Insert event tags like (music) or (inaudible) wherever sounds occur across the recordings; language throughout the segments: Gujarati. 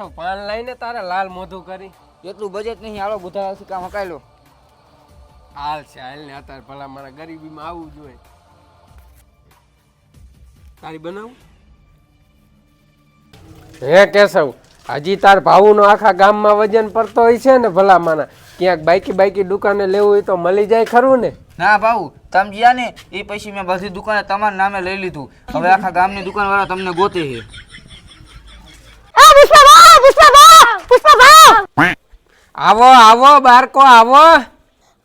કેશવ પાન લઈને તારે લાલ મોઢું કરી. એટલું બજેટ નહીં હાલો બુધાથી કામ હકાઈ લો. હાલ છે હાલ ને અત્યારે ભલા મારા ગરીબીમાં આવવું જોઈએ. તારી બનાવું? હે કેશવ હજી તાર ભાવુનો આખા ગામમાં વજન પડતો હોય છે ને ભલા માના ક્યાંક બાઈકી બાઈકી દુકાને લેવું હોય તો મળી જાય ખરું ને? ના ભાऊ તમે જ્યાં ને એ પછી મેં બધી દુકાને તમારા નામે લઈ લીધું. હવે આખા ગામની દુકાન વાળા તમને ગોતે છે. આવો આવો બારકો આવો.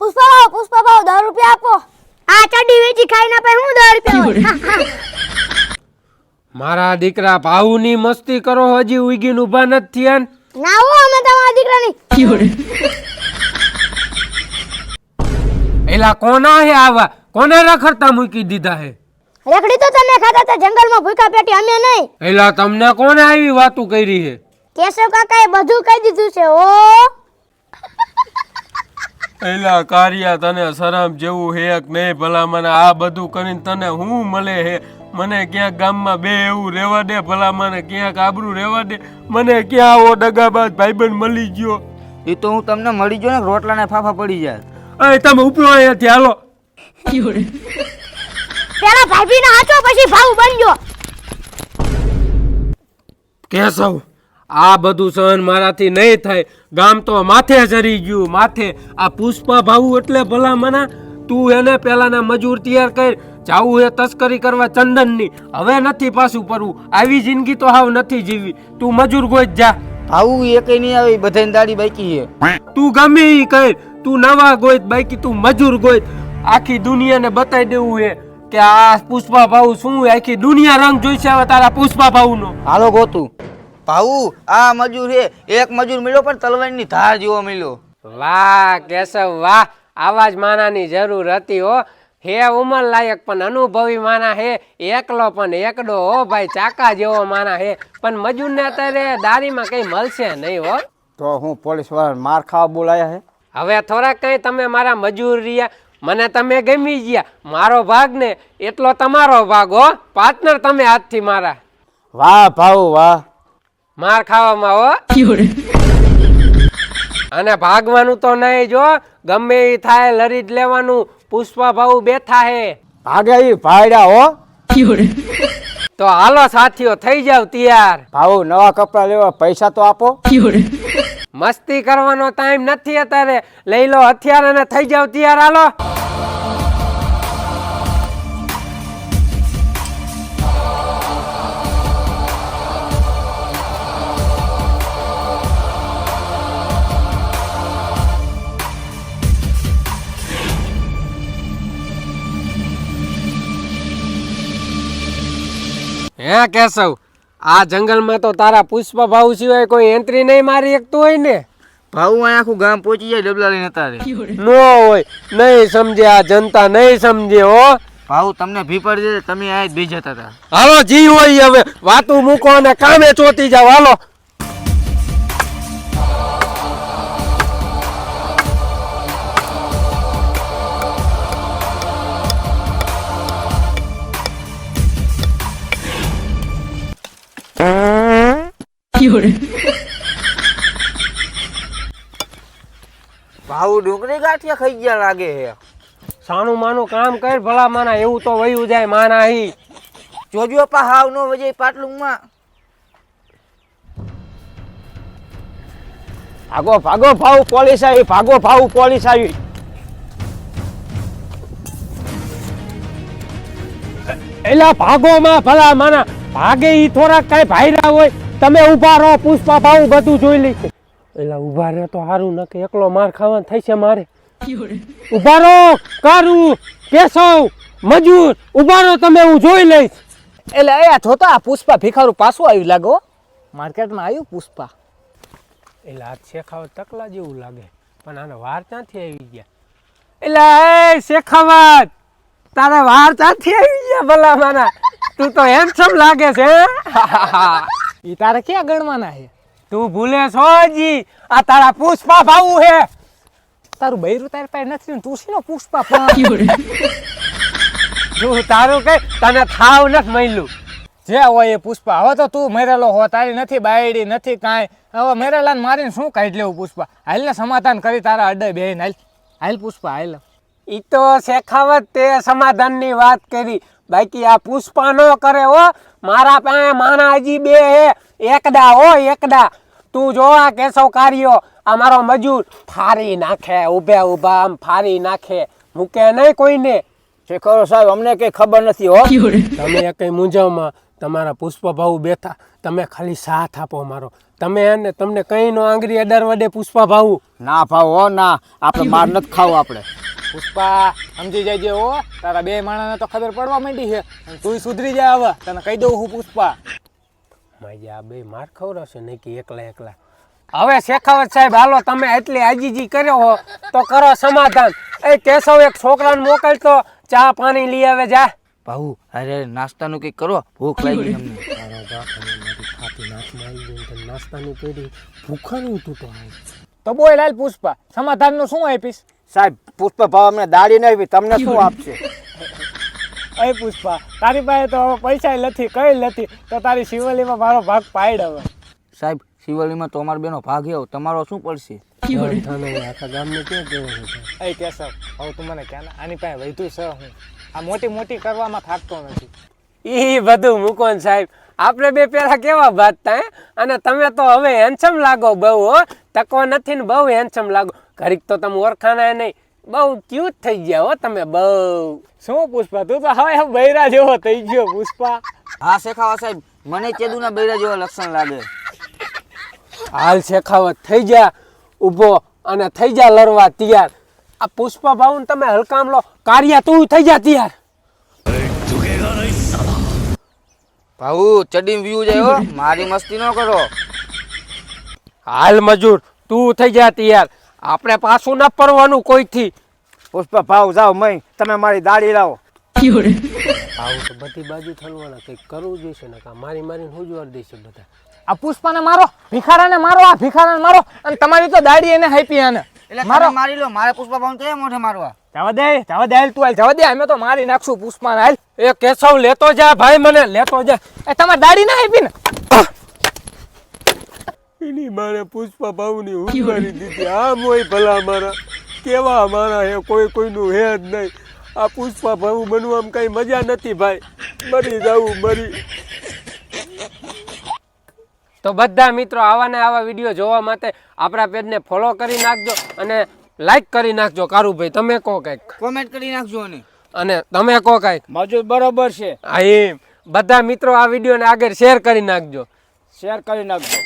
પુષ્પા ભાવ પુષ્પા દસ રૂપિયા આપો. આ ચડી વેચી ખાઈને આપે હું દસ રૂપિયા મારા દીકરા ભાવુની મસ્તી કરો હજી ઉગીને ઊભા નથી થયા ને. ના હો અમે તમારા દીકરાની. એલા કોના હે આવા? કોને રખડતા મૂકી દીધા હે? રેકડી તો તમે ખાતા હતા જંગલમાં ભૂખા પેટી અમે નહીં. એલા તમને કોને આવી વાતો કરી હે કેશવ કાકાએ બધું કહી દીધું છે ઓ એલા કારિયા તને શરમ જેવું હે કે નહીં ભલા મને આ બધું કરીને તને હું મળે હે મને ક્યાંક ગામમાં બે એવું રહેવા દે ભલા મને ક્યાંક આબરું રહેવા દે. મને ક્યાં આવો દગાબાજ ભાઈબંધ મળી ગયો? એ તો હું તમને મળી ગયો ને રોટલાને ફાફા પડી જાય. અહીં તમે ઉપરો અહીંયાથી હાલો. (laughs) પેલા ભાભીને હાચો પછી ભાવ બનજો કેશવ આ બધું સહન મારાથી નહીં થાય. ગામ તો માથે ચડી ગયું માથે. આ પુષ્પા ભાવું એટલે ભલા મના તું એને પેલાના મજૂર તૈયાર કર. જાવું એ તસ્કરી કરવા ચંદનની. હવે નથી પાછું પડવું આવી જિંદગી તો હાવ નથી જીવી તું મજૂર ગોઈ જા. ભાવું એ કઈ નહીં આવી બધાની દાડી બાકી છે. તું ગમે ઈ કર. તું નવા ગોઈત બાકી તું મજૂર ગોઈત. આખી દુનિયાને બતાવી દેવું હે. કે આ પુષ્પા ભાવ શું આખી દુનિયા રંગ જોઈશે હવે તારા પુષ્પા ભાવનો હાલો ગોતું. ભાઉ આ મજૂર હે એક મજૂર મળ્યો પણ તલવારની ધાર જેવો મળ્યો. વાહ કેશવ વાહ. આવા જ માનાની જરૂર હતી હો. હે ઉંમર લાયક પણ અનુભવી માના હે. એકલો પણ એકડો હો ભાઈ. ચાકા જેવો માના હે. પણ મજૂરને અત્યારે દારીમાં કઈ મળશે નહીં હો. તો હું પોલીસવાળા માર ખાવા બોલાયા હે? હવે થોડાક કઈ તમે મારા મજૂર રહ્યા મને તમે ગમી ગયા. મારો ભાગ ને એટલો તમારો ભાગ હો. પાર્ટનર તમે હાથથી મારા. વાહ ભાવ વાહ. માર ખાવામાં હો. (laughs) અને ભાગવાનું તો નહીં જો. ગમે એ થાય લડી જ લેવાનું. પુષ્પા ભાऊ બેઠા હે. ભાગે ભાડ્યા હો. તો હાલો સાથીઓ થઈ જાવ તૈયાર. ભાઉ નવા કપડા લેવા પૈસા તો આપો. મસ્તી કરવાનો ટાઈમ નથી અત્યારે. લઈ લો હથિયાર અને થઈ જાવ તૈયાર. હાલો. હે કેશવ આ જંગલમાં તો તારા પુષ્પ ભાવ સિવાય કોઈ એન્ટ્રી નહીં મારી શકતું હોય ને? ભાવ અહીં આખું ગામ પહોંચી જાય ડબલા લઈને તારે. નો હોય નહીં સમજે આ જનતા નહીં સમજે હો. ભાવ તમને ભી પડી જાય તમે આ જ બી જતા હતા. હાલો જી હોય હવે વાતું મૂકો અને કામે ચોતી જાવ હાલો. ભાऊ ડુંગળી ગાંઠિયા ખાઈ ગયા લાગે હે. સાનું માનું કામ કર ભલા માના એવું તો વયું જાય માના હી જોજો પા હાવ નો વજે પાટલુંમાં. ભાગો ભાગો ભાવ પોલીસ આવી ભાગો ભાવ પોલીસ આવી. એલા ભાગો માં ભલા માના ભાગે ઈ થોડા કઈ ભાઈરા હોય. તમે ઊભા રહો પુષ્પા ભાવ બધું જોઈ લઈશ એટલે ઊભા રહે તો સારું ન કે એકલો માર ખાવાનું થાય છે મારે? ઊભા રહો કારું કેશવ મજૂર ઊભા રહો તમે હું જોઈ લઈશ. એટલે અહીંયા જોતા પુષ્પા ભિખારું પાછું આવ્યું લાગો માર્કેટમાં આવ્યું પુષ્પા. એટલે આ શેખાવત તકલા જેવું લાગે. પણ આને વાર ક્યાંથી આવી ગયા? એટલે એ શેખાવત તારે વાર ક્યાંથી આવી ગયા ભલા મારા? તું તો હેન્ડસમ લાગે છે (laughs) એ તારે ક્યાં ગણવાના છે? તું ભૂલે છો જી. આ તારા પુષ્પા ભાવું હે તારું બૈરું તારી પાસે નથી તું શીનો પુષ્પા તું તારું કઈ તને થાવ નથી મળ્યું. જે હોય એ પુષ્પા. હવે તો તું મેરેલો હો, તારી નથી બાયડી, નથી કાંઈ. હવે મેરેલાને મારીને શું કાઢી લેવું પુષ્પા? હાલ ને સમાધાન કરી તારા અડે બેન હાલ હાલ પુષ્પા, હાલ. ઈ તો શેખાવત તે સમાધાનની વાત કરી. બાકી આ પુષ્પા ન કરે હો. મારા પાસે માણા હજી બે હે. એકડા હો એકડા તું જો આ કેશવ કાર્યો આ મારો મજૂર. ફારી નાખે ઊભે ઊભા આમ ફારી નાખે. મૂકે નહીં કોઈને. શેખરો સાહેબ અમને કઈ ખબર નથી હો. (laughs) તમે કઈ મૂંઝવમાં તમારા પુષ્પભાઉ બેઠા. તમે ખાલી સાથ આપો મારો. તમે એને તમને કઈ નો આંગળી અડાર વડે પુષ્પાભાઉ. ના ભાવ હો ના. આપણે માર નથી ખાવું આપણે. પુષ્પા સમજી જાય હો. તારા બે માણસને તો ખબર પડવા માંડી છે. તું સુધરી જાય હવે. તને કહી દઉં હું પુષ્પા. મારી આ બે માર ખવડાવશે નહીં કે એકલા એકલા. હવે શેખાવત સાહેબ હાલો તમે એટલી આજીજી કર્યો હો તો કરો સમાધાન. એ કેશવ એક છોકરાને મોકલતો ચા પાણી લઈ આવે જા. ભાઉ અરે નાસ્તાનું કંઈક કરો ભૂખ લાગી અમને. તારા બાપ અને મારી ખાતી નાચમાં મારી ગઈ ને તને નાસ્તાની પેઢી ભૂખાનું તું તો તો બોય લાલ પુષ્પા સમાધાનનું શું આપીશ? સાહેબ પુષ્પા ભાવ અમને દાડી નહીં આપી તમને શું આપશે? અરે પુષ્પા તારી પાસે તો હવે પૈસા નથી કઈ નથી તો તારી શિવલીમાં મારો ભાગ પાડ હવે. સાહેબ શિવલીમાં તો અમાર બેનો ભાગ એવો તમારો શું પડશે? આખા ગામને ક્યાં કેવો છે? અય કેશવ હવે તું મને ક્યાં આની પાસે વૈધું છે હું. આ મોટી મોટી કરવામાં થાકતો નથી. ઈ બધું મૂકો સાહેબ આપણે બે પેલા કેવા વાત હે? અને તમે તો હવે હેન્ડસમ લાગો બહુ હો? તકો નથી ને બહુ હેન્ડસમ લાગો. ઘડીક તો તમે ઓળખાણા નહીં. બહુ ક્યુટ થઈ ગયા હો તમે બહુ. શું પુષ્પા તું તો હવે બૈરા જેવો થઈ ગયો પુષ્પા. હા શેખાવા સાહેબ મને ચેદુના બૈરા જેવા લક્ષણ લાગે. હાલ શેખાવત થઈ જા ઊભો અને થઈ જા લડવા તૈયાર. આ પુષ્પા ભાઉન તમે હલકામ લો. કાર્યા તું થઈ જાતી યાર ભાઉ ચડી વ્યૂ જાય મારી મસ્તી ન કરો. હાલ મજૂર તું થઈ જાતી યાર આપણે પાછું ન પડવાનું કોઈથી. પુષ્પ ભાવ જાઓ મય. તમે મારી દાડી લાવો. આવું તો બધી બાજુ થલવાના કંઈક કરવું જોઈશે ને મારી મારી મારીને હું જોવા દઈશે બધા. આ પુષ્પાને મારો ભિખારાને મારો આ ભિખારાને મારો. અને તમારી તો દાડી એને હાઈપી આને. એટલે મારો મારો લો મારે પુષ્પા ભાવ મોઢે મારવા. જવા દે જવા દે તું હાલ જવા દે અમે તો મારી નાખશું પુષ્પાને હાલ. એ કેશવ લેતો જા ભાઈ મને લેતો જા. એ તમારે દાડી ના આપી ને? એની મારે પુષ્પા ભાવની ઉતારી દીધી. આમ હોય ભલા મારા. કેવા મારા હે કોઈ કોઈનું હે જ નહીં. આ પુષ્પા ભાવ બનવામાં કઈ મજા નથી ભાઈ. મરી જવું મરી. તો બધા મિત્રો આવા ને આવા વીડિયો જોવા માટે આપણા પેજને ફોલો કરી નાખજો અને લાઈક કરી નાખજો કારુભાઈ તમે કહો કંઈક. કોમેન્ટ કરી નાખજો અને. અને તમે કહો કંઈક. મજૂર બરોબર છે. હા એમ. બધા મિત્રો આ વિડીયોને આગળ શેર કરી નાખજો. શેર કરી નાખજો.